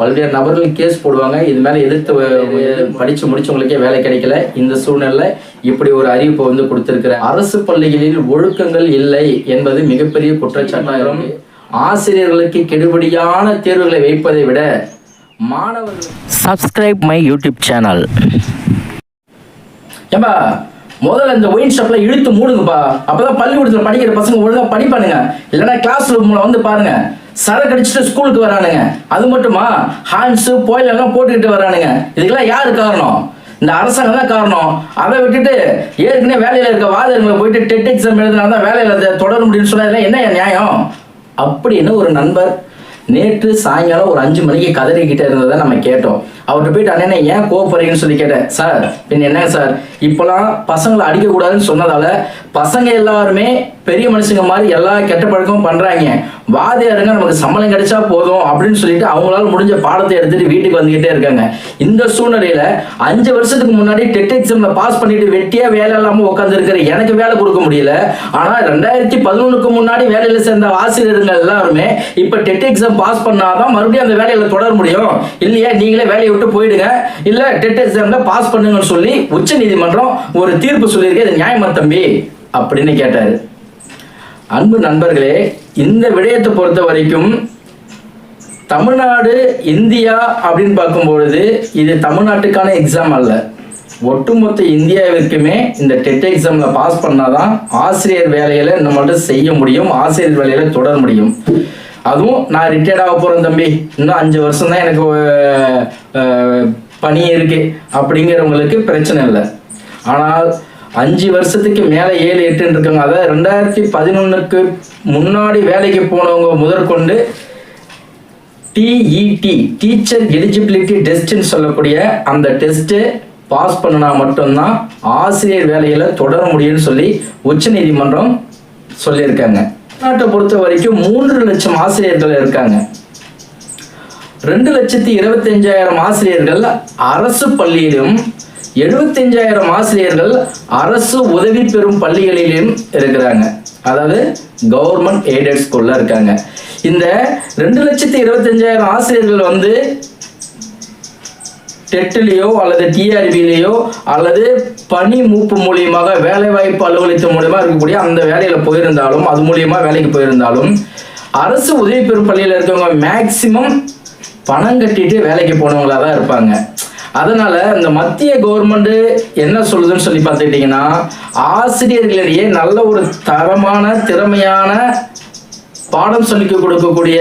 பல்வேறு நபர்கள் கேஸ் போடுவாங்க. இது மேலே எதிர்த்து படிச்சு முடிச்சவங்களுக்கே வேலை கிடைக்கல. இந்த சூழ்நிலை இப்படி ஒரு அறிவிப்பை வந்து கொடுத்திருக்கிற அரசு பள்ளிகளில் ஒழுக்கங்கள் இல்லை என்பது மிகப்பெரிய குற்றச்சாட்டாயிரும் ஆசிரியர்களுக்கு கெடுபடியான தேர்வுகளை வைப்பதை விட மாணவர்கள் subscribe my youtube channel. ஏம்பா முதல்ல இந்த ஒயின் ஷாப்ல இழுத்து மூடுங்கப்பா. அப்பதான் பள்ளிக்கூடத்துல படிக்கிற பசங்க ஒழுங்கா படிப்பானுங்க. இல்லைன்னா கிளாஸ் ரூம்ல வந்து பாருங்க. சரக்கு அடிச்சுட்டு ஸ்கூலுக்கு வரானுங்க. அது மட்டுமா? ஹான்ஸு போயிலெல்லாம் போட்டுக்கிட்டு வரானுங்க. இதுக்கெல்லாம் யார் காரணம்? இந்த அரசாங்கம் தான் காரணம். அதை விட்டுட்டு ஏற்கனவே வேலையில் இருக்க வாதங்களை போயிட்டு டெட் எக்ஸாம் எழுதினா தான் வேலையில் தொடர முடியும்னு சொன்னதுல என்ன நியாயம்? அப்படின்னு ஒரு நண்பர் நேற்று சாயங்காலம் ஒரு அஞ்சு மணிக்கு கதறிக்கிட்டே இருந்ததை நம்ம கேட்டோம். அவர்கிட்ட போயிட்டு அண்ணனே ஏன் கோவப்படுறீங்கன்னு சொல்லி கேட்டேன். சார் பின் என்ன சார்? இப்போலாம் பசங்களை அடிக்கக்கூடாதுன்னு சொன்னதால பசங்க எல்லாருமே பெரிய மனுஷங்க மாதிரி எல்லா கெட்ட பழக்கமும் பண்றாங்க. வாதியாருங்க நமக்கு சம்பளம் கிடைச்சா போதும் அப்படின்னு சொல்லிட்டு அவங்களால முடிஞ்ச பாடத்தை எடுத்துட்டு வீட்டுக்கு வந்துகிட்டே இருக்காங்க. இந்த சூழ்நிலையில அஞ்சு வருஷத்துக்கு முன்னாடி டெட் எக்ஸாம்ல பாஸ் பண்ணிட்டு வெட்டியா வேலை இல்லாம உட்கார்ந்து இருக்கிற எனக்கு வேலை கொடுக்க முடியல. ஆனா ரெண்டாயிரத்தி பதினொன்றுக்கு முன்னாடி வேலையில சேர்ந்த ஆசிரியர்கள் எல்லாருமே இப்ப டெட் எக்ஸாம் பாஸ் பண்ணாதான் மறுபடியும் அந்த வேலையில தொடர முடியும். இல்லையா? நீங்களே வேலையை விட்டு போயிடுங்க. இல்ல டெட் எக்ஸாம்ல பாஸ் பண்ணுங்கன்னு சொல்லி உச்ச நீதிமன்றம் ஒரு தீர்ப்பு சொல்லியிருக்கு. இது நியாயமா தம்பி? அப்படின்னு கேட்டாரு. அன்பு நண்பர்களே இந்த விடயத்தை பொறுத்த வரைக்கும் தமிழ்நாடு இந்தியா அப்படின்னு பார்க்கும்பொழுது இது தமிழ்நாட்டுக்கான எக்ஸாம் அல்ல. ஒட்டுமொத்த இந்தியாவிற்குமே இந்த டெட் எக்ஸாம்ல பாஸ் பண்ணாதான் ஆசிரியர் வேலையில் நம்மள்ட்ட செய்ய முடியும் ஆசிரியர் வேலையில தொடர முடியும். அதுவும் நான் ரிட்டையர்ட் ஆக போகிறேன் தம்பி. இன்னும் அஞ்சு வருஷம் தான் எனக்கு பணி இருக்கு. அப்படிங்கிறவங்களுக்கு பிரச்சனை இல்லை. ஆனால் அஞ்சு வருஷத்துக்கு மேலே ஏழு எட்டுன்னு இருக்காங்க. அதாவது ரெண்டாயிரத்தி பதினொன்றுக்கு முன்னாடி வேலைக்கு போனவங்க முதற்கொண்டு டிஇடி டீச்சர் எலிஜிபிலிட்டி டெஸ்ட்னு சொல்லக்கூடிய அந்த டெஸ்ட்டு பாஸ் பண்ணினா மட்டும்தான் ஆசிரியர் வேலையில் தொடர முடியும்னு சொல்லி உச்சநீதிமன்றம் சொல்லியிருக்காங்க. தமிழ்நாட்டை பொறுத்த வரைக்கும் மூன்று லட்சம் ஆசிரியர்கள் இருக்காங்க. ரெண்டு லட்சத்தி இருபத்தஞ்சாயிரம் ஆசிரியர்கள் அரசு பள்ளியிலும் எழுபத்தஞ்சாயிரம் ஆசிரியர்கள் அரசு உதவி பெறும் பள்ளிகளிலும் இருக்கிறாங்க. அதாவது கவர்மெண்ட் எய்டட் ஸ்கூல்ல இருக்காங்க. இந்த ரெண்டு லட்சத்தி இருபத்தஞ்சாயிரம் ஆசிரியர்கள் வந்து டெட்லேயோ அல்லது டிஆர்பிலேயோ அல்லது பணி மூப்பு மூலியமாக வேலைவாய்ப்பு அலுவலகத்தின் மூலியமாக இருக்கக்கூடிய அந்த வேலையில் போயிருந்தாலும் அது மூலியமாக வேலைக்கு போயிருந்தாலும் அரசு உதவி பெறும் பள்ளியில் இருக்கவங்க மேக்சிமம் பணம் கட்டிட்டு வேலைக்கு போனவங்களாக தான் இருப்பாங்க. அதனால இந்த மத்திய கவர்மெண்ட் என்ன சொல்லுதுன்னு சொல்லி பார்த்துக்கிட்டிங்கன்னா ஆசிரியர்களிடையே நல்ல ஒரு தரமான திறமையான பாடம் சொல்லிக்க கொடுக்கக்கூடிய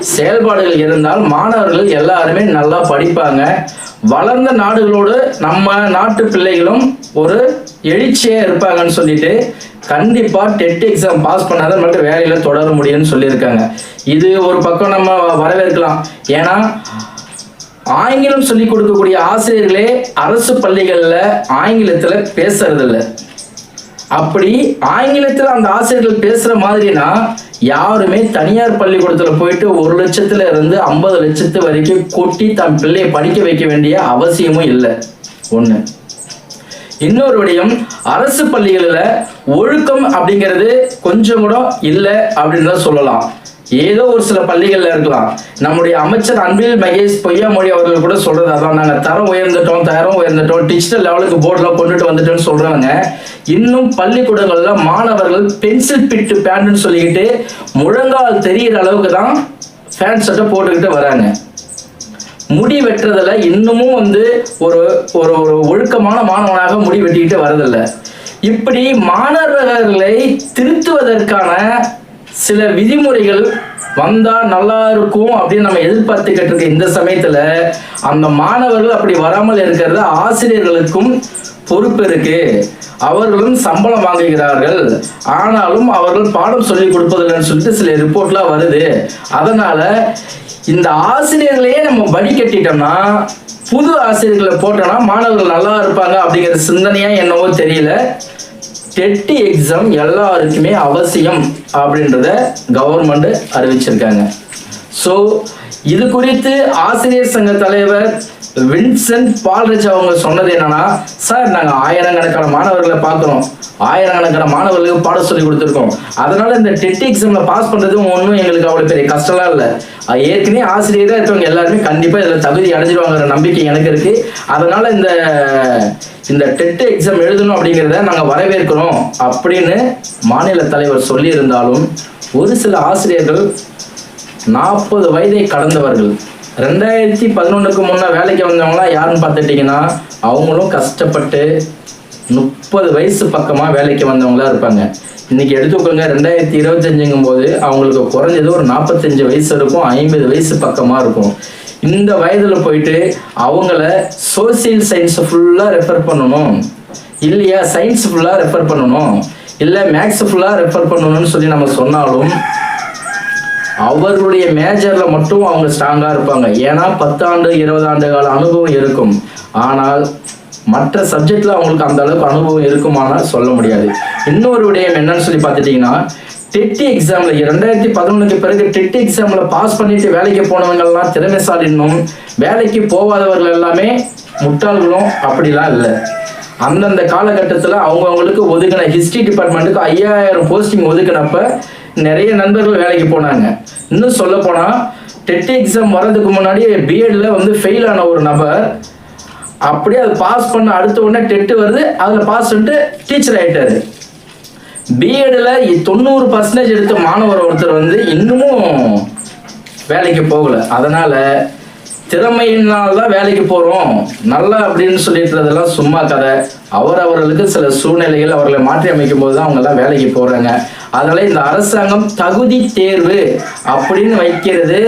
செயல்பாடுகள் இருந்தால் மாணவர்கள் எல்லாருமே நல்லா படிப்பாங்க. வளர்ந்த நாடுகளோடு நம்ம நாட்டு பிள்ளைகளும் ஒரு எழுச்சியாக இருப்பாங்கன்னு சொல்லிட்டு கண்டிப்பாக டெட் எக்ஸாம் பாஸ் பண்ணாதான் மட்டும் வேலையில் தொடர முடியும்னு சொல்லியிருக்காங்க. இது ஒரு பக்கம் நம்ம வரவேற்கலாம். ஏன்னா ஆங்கிலம் சொல்லிக் கொடுக்கக்கூடிய ஆசிரியர்களே அரசு பள்ளிகளில் ஆங்கிலத்தில் பேசுறதில்லை. அப்படி ஆங்கிலத்தில் அந்த ஆசிரியர்கள் பேசுற மாதிரினா யாருமே தனியார் பள்ளிக்கூடத்துல போயிட்டு ஒரு லட்சத்துல இருந்து ஐம்பது லட்சத்து வரைக்கும் கொட்டி தன் பிள்ளையை படிக்க வைக்க வேண்டிய அவசியமும் இல்லை. ஒண்ணு. இன்னொரு விடயம் அரசு பள்ளிகளில் ஒழுக்கம் அப்படிங்கிறது கொஞ்சம் கூட இல்லை அப்படின்னு தான் சொல்லலாம். ஏதோ ஒரு சில பள்ளிகள்ல இருக்கலாம். நம்முடைய அமைச்சர் அன்பில் மகேஷ் பொய்யாமொழி அவர்கள் கூட சொல்றது அதான் நாங்க தரம் உயர்ந்துட்டோம் தரம் உயர்ந்துட்டோம் டிஜிட்டல் லெவலுக்கு போர்டில் கொண்டுட்டு வந்துட்டோம்னு சொல்றாங்க. இன்னும் பள்ளிக்கூடங்கள்ல மாணவர்கள் பென்சில் பிட்டு பேண்ட்னு சொல்லிக்கிட்டு முழங்கால் தெரிகிற அளவுக்கு தான் ஃபேன் சட்டை போட்டுக்கிட்டு வராங்க. முடி வெட்டுறதுல இன்னமும் வந்து ஒரு ஒரு ஒரு ஒழுக்கமான மாணவனாக முடி வெட்டிக்கிட்டு வரதில்லை இப்படி மாணவர்களை திருத்துவதற்கான சில விதிமுறைகள் வந்தா நல்லா இருக்கும் அப்படின்னு நம்ம எதிர்பார்த்துக்கிட்டு இருக்க இந்த சமயத்துல அந்த மாணவர்கள் அப்படி வராமல் இருக்கிறது ஆசிரியர்களுக்கும் பொறுப்பு இருக்கு. அவர்களும் சம்பளம் வாங்குகிறார்கள். ஆனாலும் அவர்கள் பாடம் சொல்லி கொடுப்பதில்லைன்னு சொல்லிட்டு சில ரிப்போர்ட்லாம் வருது. அதனால இந்த ஆசிரியர்களையே நம்ம வடி கட்டிட்டோம்னா புது ஆசிரியர்களை போட்டோம்னா மாணவர்கள் நல்லா இருப்பாங்க அப்படிங்கிற சிந்தனையா என்னவோ தெரியல. டெட் எக்ஸாம் எல்லாருக்குமே அவசியம் அப்படின்றத கவர்மெண்ட் அறிவிச்சிருக்காங்க. ஸோ இது குறித்து ஆசிரியர் சங்க தலைவர் வின்சென்ட் பால்ரிச் அவங்க சொன்னது என்னன்னா சார் நாங்க ஆயிரக்கணக்கான மாணவர்களை பார்க்குறோம். ஆயிரக்கணக்கான மாணவர்களுக்கு பாடம் சொல்லி கொடுத்துருக்கோம். அதனால இந்த டெட் எக்ஸாம்ல பாஸ் பண்றது ஒன்றும் எங்களுக்கு அவ்வளவு பெரிய கஷ்டம்லாம் இல்லை. அது ஏற்கனவே ஆசிரியராக இருக்கவங்க எல்லாருமே கண்டிப்பா இதுல தகுதி அடைஞ்சிருவாங்கிற நம்பிக்கை எனக்கு இருக்கு. அதனால இந்த இந்த டெட் எக்ஸாம் எழுதணும் அப்படிங்கிறத நாங்க வரவேற்கிறோம் அப்படின்னு மாநில தலைவர் சொல்லியிருந்தாலும் ஒரு சில ஆசிரியர்கள் நாற்பது வயதை கடந்தவர்கள் ரெண்டாயிரத்தி பதினொன்றுக்கு முன்ன வேலைக்கு வந்தவங்களாம் யாருன்னு பார்த்துட்டிங்கன்னா அவங்களும் கஷ்டப்பட்டு முப்பது வயசு பக்கமாக வேலைக்கு வந்தவங்களா இருப்பாங்க. இன்னைக்கு எடுத்துக்கோங்க ரெண்டாயிரத்தி இருபத்தஞ்சுங்கும் போது அவங்களுக்கு குறைஞ்சது ஒரு நாற்பத்தஞ்சு வயசு இருக்கும் ஐம்பது வயசு பக்கமாக இருக்கும். இந்த வயதில் போயிட்டு அவங்கள சோசியல் சயின்ஸை ஃபுல்லாக ரெஃபர் பண்ணணும். இல்லையா சயின்ஸ் ஃபுல்லாக ரெஃபர் பண்ணணும். இல்லை மேக்ஸ் ஃபுல்லாக ரெஃபர் பண்ணணும்னு சொல்லி நம்ம சொன்னாலும் அவர்களுடைய மேஜர்ல மட்டும் அவங்க ஸ்ட்ராங்கா இருப்பாங்க. ஏன்னா பத்தாண்டு இருபது ஆண்டு கால அனுபவம் இருக்கும். ஆனால் மற்ற சப்ஜெக்ட்ல அவங்களுக்கு அந்த அளவுக்கு அனுபவம் இருக்குமானால் சொல்ல முடியாது. இன்னொரு விடயம் என்னன்னு சொல்லி பார்த்துட்டீங்கன்னா டெட் எக்ஸாம்ல ரெண்டாயிரத்தி பதினொன்றுக்கு பிறகு டெட் எக்ஸாம்ல பாஸ் பண்ணிட்டு வேலைக்கு போனவங்கெல்லாம் திறமைசாலினும் வேலைக்கு போகாதவர்கள் எல்லாமே முட்டாள்களும் அப்படிலாம் இல்லை. அந்தந்த காலகட்டத்தில் அவங்கவுங்களுக்கு ஒதுக்கின ஹிஸ்ட்ரி டிபார்ட்மெண்ட்டுக்கு ஐயாயிரம் போஸ்டிங் ஒதுக்கினப்ப நிறைய நண்பர்கள் வேலைக்கு போனாங்க. இன்னும் சொல்ல போனா டெட் எக்ஸாம் வர்றதுக்கு முன்னாடி பிஎட்ல வந்து ஃபெயில் ஆன ஒரு நபர் அப்படியே அது பாஸ் பண்ண அடுத்த உடனே டெட் வருது அதில் பாஸ் பண்ணிட்டு டீச்சர் ஆயிட்டாரு. பிஎட்ல தொண்ணூறு பர்சன்டேஜ் எடுத்த மாணவர் ஒருத்தர் வந்து இன்னமும் வேலைக்கு போகல. அதனால திறமையினால் தான் வேலைக்கு போறோம். நல்லா அப்படின்னு சொல்லிட்டுறதெல்லாம் சும்மா கதை. அவர் அவர்களுக்கு சில சூழ்நிலைகள் அவர்களை மாற்றி அமைக்கும் போது தான் அவங்க எல்லாம் வேலைக்கு போறாங்க. அதனால இந்த அரசாங்கம் தகுதி தேர்வு அப்படின்னு வைக்கிறது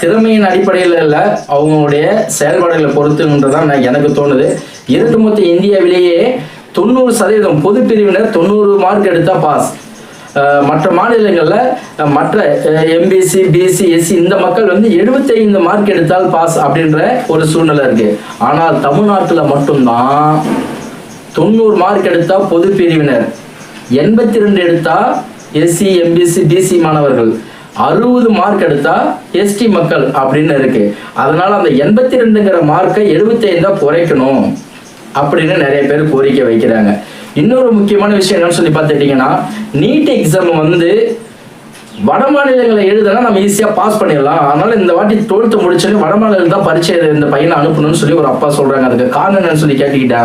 திறமையின் அடிப்படையில் இல்லை அவங்களுடைய செயல்பாடுகளை பொறுத்துன்றதான் நான் எனக்கு தோணுது. இரண்டு மொத்த இந்தியாவிலேயே தொண்ணூறு சதவீதம் பொது பிரிவினர் தொண்ணூறு மார்க் எடுத்தா பாஸ் மற்ற மாநிலங்களில் மற்ற எம்பிசி பிசி எஸ்சி இந்த மக்கள் வந்து 75 மார்க் எடுத்தால் பாஸ் அப்படின்ற ஒரு சூழ்நிலை இருக்கு. ஆனால் தமிழ்நாட்டில் மட்டும்தான் தொண்ணூறு மார்க் எடுத்தா பொது பிரிவினர். எண்பத்தி ரெண்டு எடுத்தா எஸ்சி எம்பிசி பிசி மாணவர்கள். அறுபது மார்க் எடுத்தா எஸ்டி மக்கள் அப்படின்னு இருக்கு. அதனால அந்த எண்பத்தி ரெண்டுங்கிற மார்க்கை எழுபத்தைந்தா குறைக்கணும் அப்படின்னு நிறைய பேர் கோரிக்கை வைக்கிறாங்க. இன்னொரு முக்கியமான விஷயம் என்னன்னு சொல்லி பார்த்துட்டீங்கன்னா நீட் எக்ஸாம் வந்து வட மாநிலங்களை எழுதுனா நம்ம ஈஸியாக பாஸ் பண்ணிடலாம். அதனால இந்த வாட்டி டுவெல்த்து முடிச்சோன்னே வட மாநிலம் தான் பரீட்சை எழுத இந்த பையனை அனுப்பணும்னு சொல்லி ஒரு அப்பா சொல்றாங்க. அதுக்கு காரணம் என்னன்னு சொல்லி கேட்டுக்கிட்டா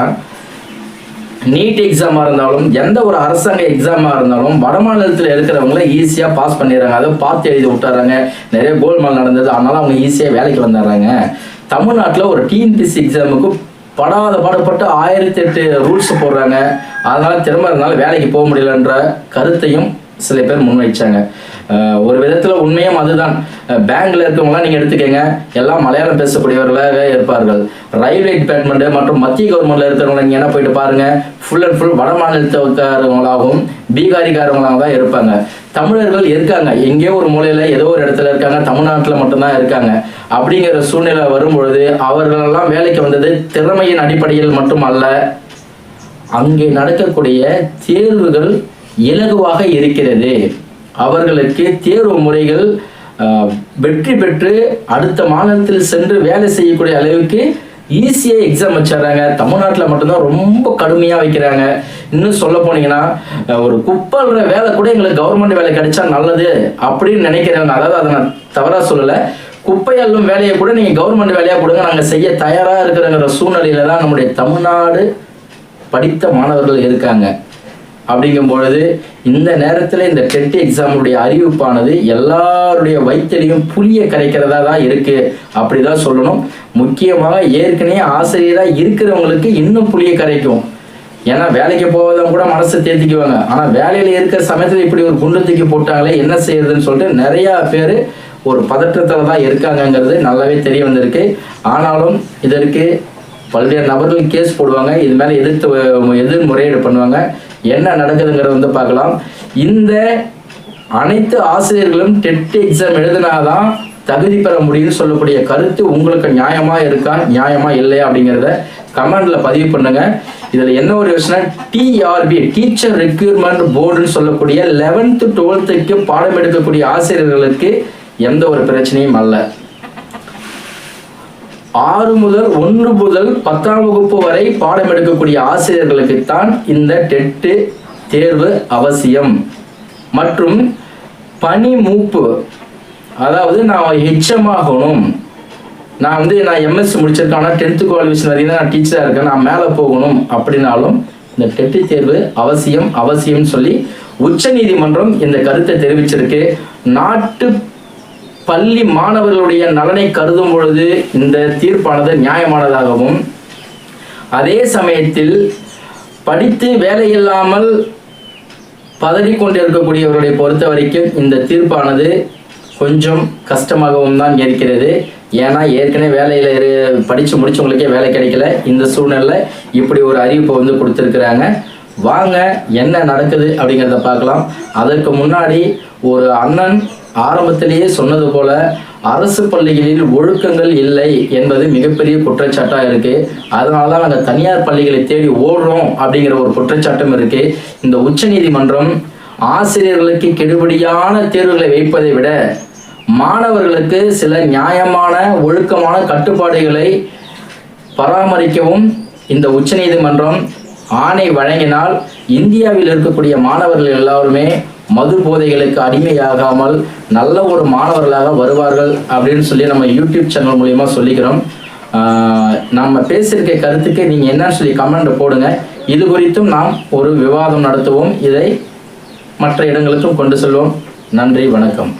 நீட் எக்ஸாமாக இருந்தாலும் எந்த ஒரு அரசாங்க எக்ஸாமாக இருந்தாலும் வட மாநிலத்தில் இருக்கிறவங்கள ஈஸியாக பாஸ் பண்ணிடுறாங்க. அதை பார்த்து எழுதி விட்டுறாங்க. நிறைய கோல்மால் நடந்தது. அதனால அவங்க ஈஸியாக வேலைக்கு வந்துடுறாங்க. தமிழ்நாட்டில் ஒரு டிஎன்பிசி எக்ஸாமுக்கு படாத பாடுபட்டு ஆயிரத்தி எட்டு ரூல்ஸ் போடுறாங்க. அதனால திறமை இருந்தாலும் வேலைக்கு போக முடியலன்ற கருத்தையும் சில பேர் முன்வைச்சாங்க. ஒரு விதத்தில் உண்மையும் அதுதான். பேங்க்ல இருக்கவங்களாம் நீங்க எடுத்துக்கங்க. எல்லாம் மலையாளம் பேசக்கூடியவர்களாக இருப்பார்கள். ரயில்வே டிபார்ட்மெண்ட் மற்றும் மத்திய கவர்மெண்ட்ல இருக்கிறவங்க நீங்க என்ன போயிட்டு பாருங்க. ஃபுல் அண்ட் ஃபுல் வட மாநிலத்தவர்களாகவும் பீகாரிக்காரங்களாக தான் இருப்பாங்க. தமிழர்கள் இருக்காங்க. எங்கேயோ ஒரு மூலையில ஏதோ ஒரு இடத்துல இருக்காங்க. தமிழ்நாட்டில் மட்டும்தான் இருக்காங்க. அப்படிங்கிற சூழ்நிலை வரும்பொழுது அவர்களெல்லாம் வேலைக்கு வந்தது திறமையின் அடிப்படையில் மட்டுமல்ல அங்கே நடக்கக்கூடிய தேர்வுகள் இலகுவாக இருக்கிறது. அவர்களுக்கு தேர்வு முறைகள் வெற்றி பெற்று அடுத்த மாநிலத்தில் சென்று வேலை செய்யக்கூடிய அளவுக்கு ஈஸியாக எக்ஸாம் வச்சிடுறாங்க. தமிழ்நாட்டில் மட்டும்தான் ரொம்ப கடுமையாக வைக்கிறாங்க. இன்னும் சொல்ல போனீங்கன்னா ஒரு குப்பல்ற வேலை கூட எங்களுக்கு கவர்மெண்ட் வேலை கிடைச்சா நல்லது அப்படின்னு நினைக்கிறவங்க அதாவது அதை நான் தவறாக சொல்லலை. குப்பை அள்ளும் வேலையை கூட நீங்கள் கவர்மெண்ட் வேலையாக கொடுங்க. நாங்கள் செய்ய தயாராக இருக்கிறங்கிற சூழ்நிலையில தான் நம்முடைய தமிழ்நாடு படித்த மாணவர்கள் இருக்காங்க. அப்படிங்கும் பொழுது இந்த நேரத்தில் இந்த டெட் எக்ஸாமுடைய அறிவிப்பானது எல்லாருடைய வயிற்றிலையும் புளிய கரைக்கிறதா தான் இருக்கு அப்படிதான் சொல்லணும். முக்கியமாக ஏற்கனவே ஆசிரியராக இருக்கிறவங்களுக்கு இன்னும் புளிய கரைக்கும். ஏன்னா வேலைக்கு போவதும் கூட மனசை தேத்திக்குவாங்க. ஆனால் வேலையில் இருக்கிற சமயத்தில் இப்படி ஒரு குண்டு தூக்கி போட்டாங்களே என்ன செய்யறதுன்னு சொல்லிட்டு நிறையா பேர் ஒரு பதற்றத்தில் தான் இருக்காங்கங்கிறது நல்லாவே தெரிய வந்திருக்கு. ஆனாலும் இதற்கு பல்வேறு நபர்களுக்கு கேஸ் போடுவாங்க. இது மேலே எதிர்த்து எதிர் முறையீடு பண்ணுவாங்க. என்ன நடக்குதுங்கிறத வந்து பார்க்கலாம். இந்த அனைத்து ஆசிரியர்களும் டெட் எக்ஸாம் எழுதினாதான் தகுதி பெற முடியும்னு சொல்லக்கூடிய கருத்து உங்களுக்கு நியாயமா இருக்கா நியாயமா இல்லையா அப்படிங்கிறத கமெண்ட்ல பதிவு பண்ணுங்க. இதுல என்ன ஒரு யோசனை? டிஆர்பி டீச்சர் ரெக்யூர்மெண்ட் போர்டுன்னு சொல்லக்கூடிய லெவன்த்து டுவெல்த்துக்கு பாடம் எடுக்கக்கூடிய ஆசிரியர்களுக்கு எந்த ஒரு பிரச்சனையும் அல்ல. ஆறு முதல் ஒன்று முதல் பத்தாம் வகுப்பு வரை பாடம் எடுக்கக்கூடிய ஆசிரியர்களுக்குத்தான் இந்த டெட்டு தேர்வு அவசியம். மற்றும் பனி மூப்பு அதாவது நான் ஹெச்எம் ஆகணும். நான் வந்து நான் எம்எஸ்சி முடிச்சிருக்கேன். ஆனால் டென்த்து குவாலிஃபிகேஷன் வரைக்கும் நான் டீச்சராக இருக்கேன். நான் மேலே போகணும் அப்படின்னாலும் இந்த டெட்டு தேர்வு அவசியம் அவசியம்னு சொல்லி உச்சநீதிமன்றம் இந்த கருத்தை தெரிவிச்சிருக்கு. நாட்டு பள்ளி மாணவர்களுடைய நலனை கருதும் பொழுது இந்த தீர்ப்பானது நியாயமானதாகவும் அதே சமயத்தில் படித்து வேலை வேலையில்லாமல் பதறிக்கொண்டிருக்கக்கூடியவர்களை பொறுத்த வரைக்கும் இந்த தீர்ப்பானது கொஞ்சம் கஷ்டமாகவும் தான் இருக்கிறது. ஏன்னா ஏற்கனவே வேலையில் இரு படித்து முடிச்சவங்களுக்கே வேலை கிடைக்கல. இந்த சூழ்நிலை இப்படி ஒரு அறிவிப்பை வந்து கொடுத்துருக்குறாங்க. வாங்க என்ன நடக்குது அப்படிங்கிறத பார்க்கலாம். அதற்கு முன்னாடி ஒரு அண்ணன் ஆரம்பத்திலேயே சொன்னது போல அரசு பள்ளிகளில் ஒழுக்கங்கள் இல்லை என்பது மிகப்பெரிய குற்றச்சாட்டாக இருக்கு. அதனால தான் நாங்கள் தனியார் பள்ளிகளை தேடி ஓடுறோம் அப்படிங்கிற ஒரு குற்றச்சாட்டும் இருக்கு. இந்த உச்சநீதிமன்றம் ஆசிரியர்களுக்கு கெடுபடியான தேர்வுகளை வைப்பதை விட மாணவர்களுக்கு சில நியாயமான ஒழுக்கமான கட்டுப்பாடுகளை பராமரிக்கவும் இந்த உச்சநீதிமன்றம் ஆணை வழங்கினால் இந்தியாவில் இருக்கக்கூடிய மாணவர்கள் எல்லாருமே மது போதைகளுக்கு அடிமையாகாமல் நல்ல ஒரு மாணவர்களாக வருவார்கள் அப்படின்னு சொல்லி நம்ம யூடியூப் சேனல் மூலியமா சொல்லிக்கிறோம். நம்ம பேசியிருக்க கருத்துக்கு நீங்கள் என்னன்னு சொல்லி கமெண்ட் போடுங்க. இது குறித்தும் நாம் ஒரு விவாதம் நடத்துவோம். இதை மற்ற இடங்களுக்கும் கொண்டு செல்வோம். நன்றி வணக்கம்.